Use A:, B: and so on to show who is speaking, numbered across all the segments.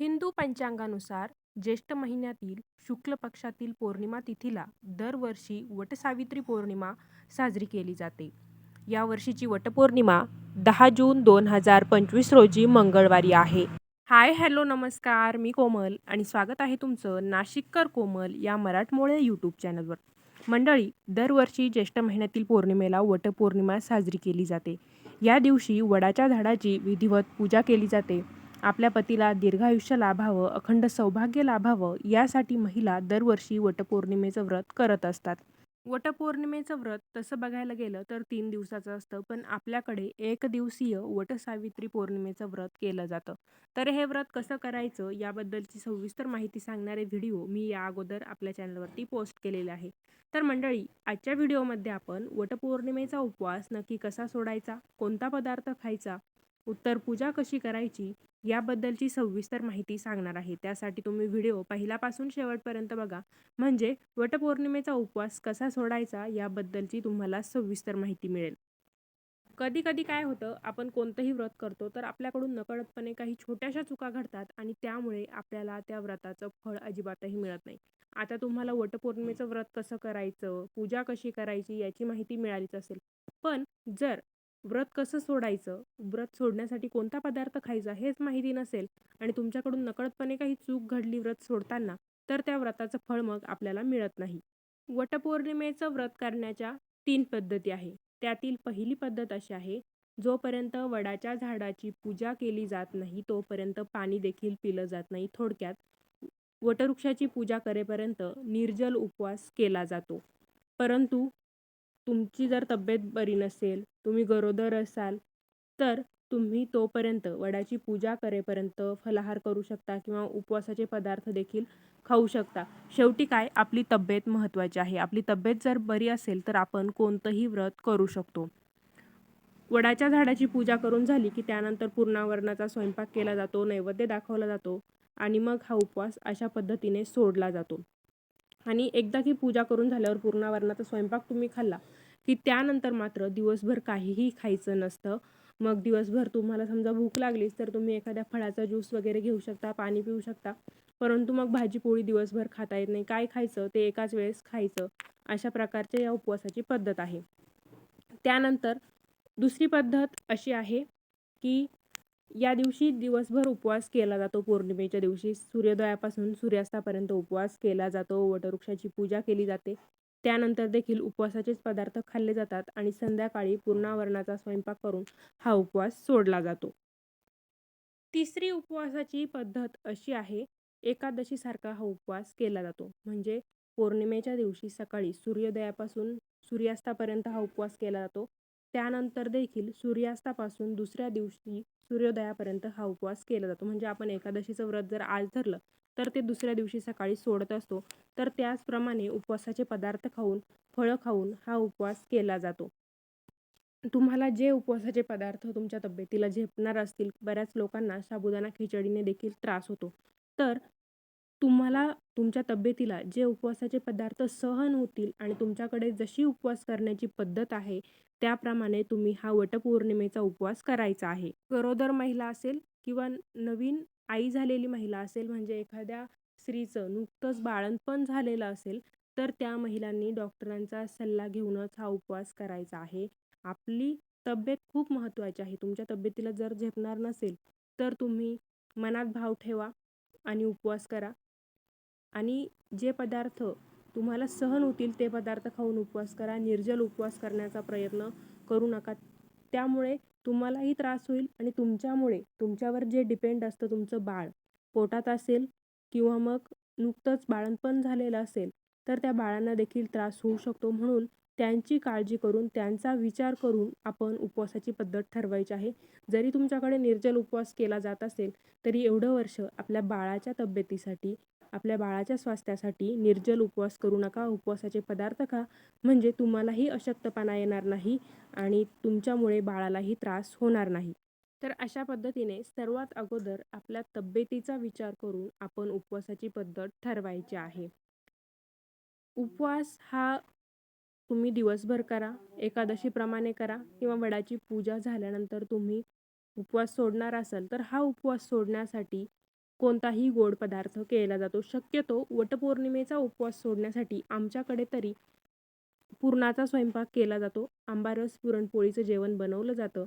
A: हिंदू पंचांगानुसार ज्येष्ठ महिन्यातील शुक्ल पक्षातील पौर्णिमा तिथीला दरवर्षी वटसावित्री पौर्णिमा साजरी केली जाते. या वर्षीची वटपौर्णिमा दहा जून दोन हजार पंचवीस रोजी मंगळवारी आहे. हाय हॅलो नमस्कार मी कोमल आणि स्वागत आहे तुमचं नाशिककर कोमल या मराठमोळे यूट्यूब चॅनलवर. मंडळी दरवर्षी ज्येष्ठ महिन्यातील पौर्णिमेला वटपौर्णिमा साजरी केली जाते. या दिवशी वडाच्या झाडाची विधिवत पूजा केली जाते. आपल्या पतीला दीर्घायुष्य लाभावं, अखंड सौभाग्य लाभावं यासाठी महिला दरवर्षी वटपौर्णिमेचं व्रत करत असतात. वटपौर्णिमेचं व्रत तसं बघायला गेलं तर तीन दिवसाचं असतं पण आपल्याकडे एकदिवसीय वटसावित्री पौर्णिमेचं व्रत केलं जातं. तर हे व्रत कसं करायचं याबद्दलची सविस्तर माहिती सांगणारे व्हिडिओ मी या अगोदर आपल्या चॅनलवरती पोस्ट केलेले आहे. तर मंडळी आजच्या व्हिडिओमध्ये आपण वटपौर्णिमेचा उपवास नक्की कसा सोडायचा, कोणता पदार्थ खायचा, उत्तर पूजा कशी करायची याबद्दलची सविस्तर माहिती सांगणार आहे. त्यासाठी तुम्ही व्हिडिओ पहिल्यापासून शेवटपर्यंत बघा म्हणजे वटपौर्णिमेचा उपवास कसा सोडायचा याबद्दलची तुम्हाला सविस्तर माहिती मिळेल. कधी कधी काय होतं आपण कोणतंही व्रत करतो तर आपल्याकडून नकळतपणे काही छोट्याशा चुका घडतात आणि त्यामुळे आपल्याला त्या व्रताचं फळ अजिबातही मिळत नाही. आता तुम्हाला वटपौर्णिमेचं व्रत कसं करायचं, पूजा कशी करायची याची माहिती मिळालीच असेल. पण जर व्रत कसं सोडायचं, व्रत सोडण्यासाठी कोणता पदार्थ खायचा हेच माहिती नसेल आणि तुमच्याकडून नकळतपणे काही चूक घडली व्रत सोडताना तर त्या व्रताचं फळ मग आपल्याला मिळत नाही. वटपौर्णिमेचं व्रत करण्याच्या तीन पद्धती आहे. त्यातील पहिली पद्धत अशी आहे, जोपर्यंत वडाच्या झाडाची पूजा केली जात नाही तोपर्यंत पाणी देखील पिलं जात नाही. थोडक्यात वटवृक्षाची पूजा करेपर्यंत निर्जल उपवास केला जातो. परंतु तुमची जर तब्येत बरी नसेल, तुम्ही गरोदर असाल तर तुम्ही तोपर्यंत वडाची पूजा करेपर्यंत फलाहार करू शकता किंवा उपवासाचे पदार्थ देखील खाऊ शकता. शेवटी काय आपली तब्येत महत्त्वाची आहे. आपली तब्येत जर बरी असेल तर आपण कोणतंही व्रत करू शकतो. वडाच्या झाडाची पूजा करून झाली की त्यानंतर पूर्णावरणाचा स्वयंपाक केला जातो, नैवेद्य दाखवला जातो आणि मग हा उपवास अशा पद्धतीने सोडला जातो. आणि एकदा की पूजा करून झाल्यावर पूर्णावरणाचा स्वयंपाक तुम्ही खाल्ला की त्यानंतर मात्र दिवसभर काहीही खायचं नसतं. मग दिवसभर तुम्हाला समजा भूक लागलीच तर तुम्ही एखाद्या फळाचा ज्यूस वगैरे घेऊ शकता, पाणी पिऊ शकता. परंतु मग भाजी पोळी दिवसभर खाता येत नाही. काय खायचं ते एकाच वेळेस खायचं. अशा प्रकारच्या या उपवासाची पद्धत आहे. त्यानंतर दुसरी पद्धत अशी आहे की या दिवशी दिवसभर उपवास केला जातो. पौर्णिमेच्या दिवशी सूर्योदयापासून सूर्यास्तापर्यंत उपवास केला जातो. वटवृक्षाची पूजा केली जाते. त्यानंतर देखील उपवासाचेच पदार्थ खाल्ले जातात आणि संध्याकाळी पूर्णावरणाचा स्वयंपाक करून हा उपवास सोडला जातो. तिसरी उपवासाची पद्धत अशी आहे, एकादशीसारखा हा उपवास केला जातो. म्हणजे पौर्णिमेच्या दिवशी सकाळी सूर्योदयापासून सूर्यास्तापर्यंत हा उपवास केला जातो. त्यानंतर देखील सूर्यास्तापासून दुसऱ्या दिवशी सूर्योदयापर्यंत हा उपवास केला जातो. म्हणजे आपण एकादशीचं व्रत जर आज धरलं तर ते दुसऱ्या दिवशी सकाळी सोडत असतो. तर त्याचप्रमाणे उपवासाचे पदार्थ खाऊन, फळं खाऊन हा उपवास केला जातो. तुम्हाला जे उपवासाचे पदार्थ तुमच्या तब्येतीला झेपणार असतील, बऱ्याच लोकांना साबुदाणा खिचडीने देखील त्रास होतो. तर तुम्हाला तुमच्या तब्येतीला जे उपवासाचे पदार्थ सहन होतील आणि तुमच्याकडे जशी उपवास करण्याची पद्धत आहे त्याप्रमाणे तुम्ही हा वटपौर्णिमेचा उपवास करायचा आहे. गरोदर महिला असेल किंवा नवीन आई झालेली महिला असेल म्हणजे एखाद्या स्त्रीचं नुकतंच बाळंतपण झालेलं असेल तर त्या महिलांनी डॉक्टरांचा सल्ला घेऊनच हा उपवास करायचा आहे. आपली तब्येत खूप महत्त्वाची आहे. तुमच्या तब्येतीला जर झेपणार नसेल तर तुम्ही मनात भाव ठेवा आणि उपवास करा. आणि जे पदार्थ तुम्हाला सहन होतील ते पदार्थ खाऊन उपवास करा. निर्जल उपवास करण्याचा प्रयत्न करू नका. त्यामुळे तुम्हालाही त्रास होईल आणि तुमच्यामुळे तुमच्यावर जे डिपेंड असतं तुमचं बाळ पोटात असेल किंवा मग नुकतंच बाळंतपण झालेलं असेल तर त्या बाळांना देखील त्रास होऊ शकतो. म्हणून त्यांची काळजी करून, त्यांचा विचार करून आपण उपवासाची पद्धत ठरवायची आहे. जरी तुमच्याकडे निर्जल उपवास केला जात असेल तरी एवढं वर्ष आपल्या बाळाच्या तब्येतीसाठी, आपल्या बाळाच्या स्वास्थ्यासाठी निर्जल उपवास करू नका. उपवासाचे पदार्थ खा. म्हणजे तुम्हालाही अशक्तपणा येणार नाही आणि तुमच्यामुळे बाळालाही त्रास होणार नाही. तर अशा पद्धतीने सर्वात अगोदर आपल्या तब्येतीचा विचार करून आपण उपवासाची पद्धत ठरवायची आहे. उपवास हा तुम्ही दिवसभर करा, एकादशीप्रमाणे करा किंवा वडाची पूजा झाल्यानंतर तुम्ही उपवास सोडणार असाल तर हा उपवास सोडण्यासाठी कोणताही गोड पदार्थ केला जातो. शक्यतो वटपौर्णिमेचा उपवास सोडण्यासाठी आमच्याकडे तरी पुरणाचा स्वयंपाक केला जातो. आंबारस पुरणपोळीचं जेवण बनवलं जातं.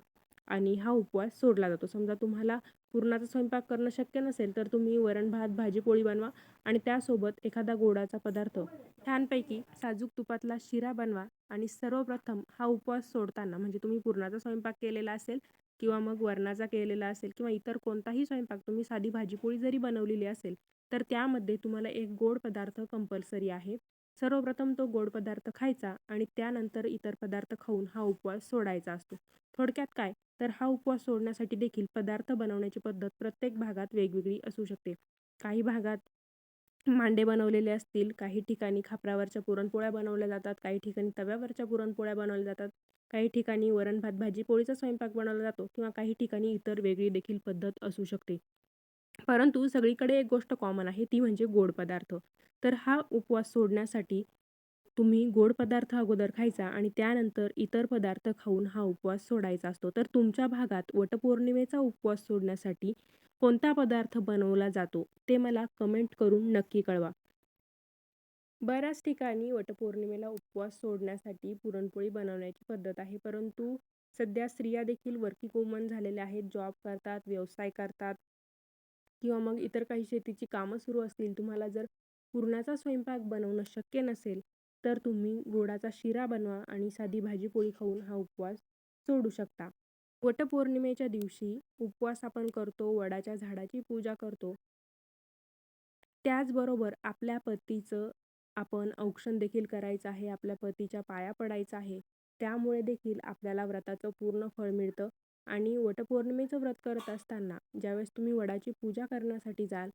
A: आणि हा उपवास सोडला जातो. समजा तुम्हाला पुरणाचा स्वयंपाक करणं शक्य नसेल तर तुम्ही वरण भात भाजी पोळी बनवा आणि त्यासोबत एखादा गोडाचा पदार्थ. छानपैकी साजूक तुपातला शिरा बनवा आणि सर्वप्रथम हा उपवास सोडताना म्हणजे तुम्ही पुरणाचा स्वयंपाक केलेला असेल किंवा मग वरणाचा केलेला असेल किंवा इतर कोणताही स्वयंपाक तुम्ही साधी भाजीपोळी जरी बनवलेली असेल तर त्यामध्ये तुम्हाला एक गोड पदार्थ कंपल्सरी आहे. सर्वप्रथम तो गोड पदार्थ खायचा आणि त्यानंतर इतर पदार्थ खाऊन हा उपवास सोडायचा असतो. थोडक्यात काय? तर हा उपवास सोडण्यासाठी देखील पदार्थ बनवण्याची पद्धत प्रत्येक भागात वेगवेगळी असू शकते. काही भागात मांडे बनवलेले असतील काही ठिकाणी खापरावरच्या पुरणपोळ्या बनवल्या जातात काही ठिकाणी तव्यावरच्या पुरणपोळ्या बनवल्या जातात काही ठिकाणी वरण भात भाजी पोळीचा स्वयंपाक बनवला जातो किंवा काही ठिकाणी इतर वेगळी देखील पद्धत असू शकते. परंतु सगळीकडे एक गोष्ट कॉमन आहे ती म्हणजे गोड पदार्थ. तर हा उपवास सोडण्यासाठी तुम्ही गोड पदार्थ अगोदर खायचा आणि त्यानंतर इतर पदार्थ खाऊन हा उपवास सोडायचा असतो. तर तुमच्या भागात वटपौर्णिमेचा उपवास सोडण्यासाठी कोणता पदार्थ बनवला जातो ते मला कमेंट करून नक्की कळवा. बऱ्याच ठिकाणी वटपौर्णिमेला उपवास सोडण्यासाठी पुरणपोळी बनवण्याची पद्धत आहे परंतु सध्या स्त्रिया देखील वर्किंग वुमन झालेल्या आहेत जॉब करतात व्यवसाय करतात. किंवा मग इतर काही शेतीची कामं सुरू असतील तुम्हाला जर पुरणाचा स्वयंपाक बनवणं शक्य नसेल तर तुम्ही गोडाचा शिरा बनवा आणि साधी भाजी पोळी खाऊन हा उपवास सोडू शकता. वटपौर्णिमेच्या दिवशी उपवास आपण करतो वडाच्या झाडाची पूजा करतो. त्याचबरोबर आपल्या पतीचं आपण औक्षण देखील करायचं आहे आपल्या पतीच्या पाया पडायचं आहे. त्यामुळे देखील आपल्याला व्रताचं पूर्ण फळ मिळतं. आणि वटपौर्णिमेचं व्रत करत असताना ज्यावेळेस तुम्ही वडाची पूजा करण्यासाठी जाल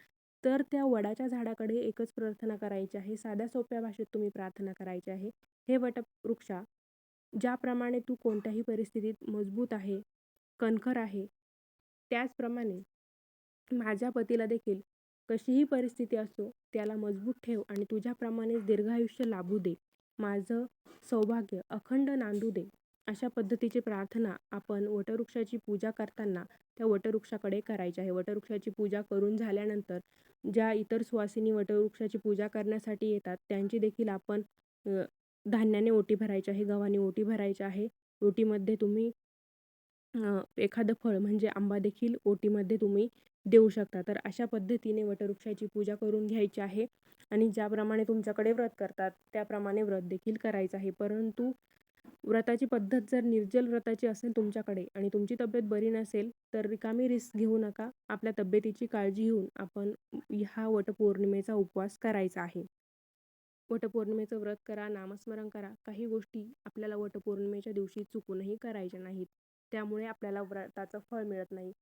A: तर त्या वडाच्या झाडाकडे एकच प्रार्थना करायची आहे. साध्या सोप्या भाषेत तुम्ही प्रार्थना करायची आहे. हे वटवृक्षा ज्याप्रमाणे तू कोणत्याही परिस्थितीत मजबूत आहे कणखर आहे त्याचप्रमाणे माझ्या पतीला देखील कशीही परिस्थिती असो त्याला मजबूत ठेव आणि तुझ्याप्रमाणेच दीर्घायुष्य लाभू दे. माझं सौभाग्य अखंड नांदू दे. अशा पद्धतीची प्रार्थना आपण वटवृक्षाची पूजा करताना त्या वटवृक्षाकडे करायची आहे. वटवृक्षाची पूजा करून झाल्यानंतर ज्या इतर सुवासिनी वटवृक्षाची पूजा करण्यासाठी येतात त्यांची देखील आपण धान्याने ओटी भरायची आहे गव्हाने ओटी भरायची आहे. ओटीमध्ये तुम्ही एखादं फळ म्हणजे आंबा देखील ओटीमध्ये तुम्ही देऊ शकता. तर अशा पद्धतीने वटवृक्षाची पूजा करून घ्यायची आहे आणि ज्याप्रमाणे तुमच्याकडे व्रत करतात त्याप्रमाणे व्रत देखील करायचं आहे. परंतु व्रताची पद्धत जर निर्जल व्रताची असेल तुमच्याकडे आणि तुमची तब्येत बरी नसेल तर रिकामी रिस्क घेऊ नका. आपल्या तब्येतीची काळजी घेऊन आपण ह्या वटपौर्णिमेचा उपवास करायचा आहे. वटपौर्णिमेचं व्रत करा नामस्मरण करा. काही गोष्टी आपल्याला वटपौर्णिमेच्या दिवशी चुकूनही करायच्या नाहीत. त्यामुळे आपल्याला व्रताचं फळ मिळत नाही.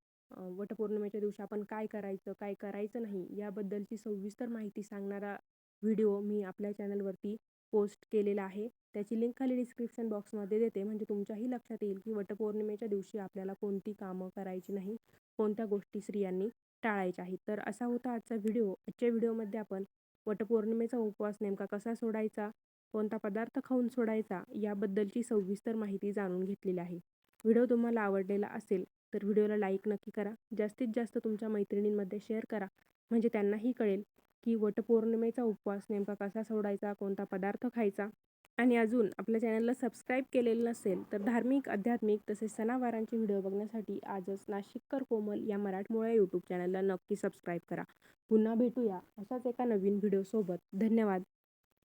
A: वटपौर्णिमेच्या दिवशी आपण काय करायचं काय करायचं नाही याबद्दलची सविस्तर माहिती सांगणारा व्हिडिओ मी आपल्या चॅनलवरती पोस्ट केलेला आहे. त्याची लिंक खाली डिस्क्रिप्शन बॉक्समध्ये देते. म्हणजे तुमच्याही लक्षात येईल की वटपौर्णिमेच्या दिवशी आपल्याला कोणती कामं करायची नाही कोणत्या गोष्टी स्त्रियांनी टाळायच्या आहेत. तर असा होता आजचा व्हिडिओ आजच्या व्हिडिओमध्ये आपण वटपौर्णिमेचा उपवास नेमका कसा सोडायचा कोणता पदार्थ खाऊन सोडायचा याबद्दलची सविस्तर माहिती जाणून घेतलेली आहे. व्हिडिओ तुम्हाला आवडलेला असेल तर व्हिडिओला लाईक नक्की करा. जास्तीत जास्त तुमच्या मैत्रिणींमध्ये शेअर करा. म्हणजे त्यांनाही कळेल की वटपौर्णिमेचा उपवास नेमका कसा सोडायचा कोणता पदार्थ खायचा? आणि अजून आपल्या चॅनलला सबस्क्राईब केलेलं नसेल तर धार्मिक आध्यात्मिक तसेच सणावारांचे व्हिडिओ बघण्यासाठी आजच नाशिककर कोमल या मराठमोळ्या यूट्यूब चॅनलला नक्की सबस्क्राईब करा. पुन्हा भेटूया अशाच एका नवीन व्हिडिओसोबत. धन्यवाद.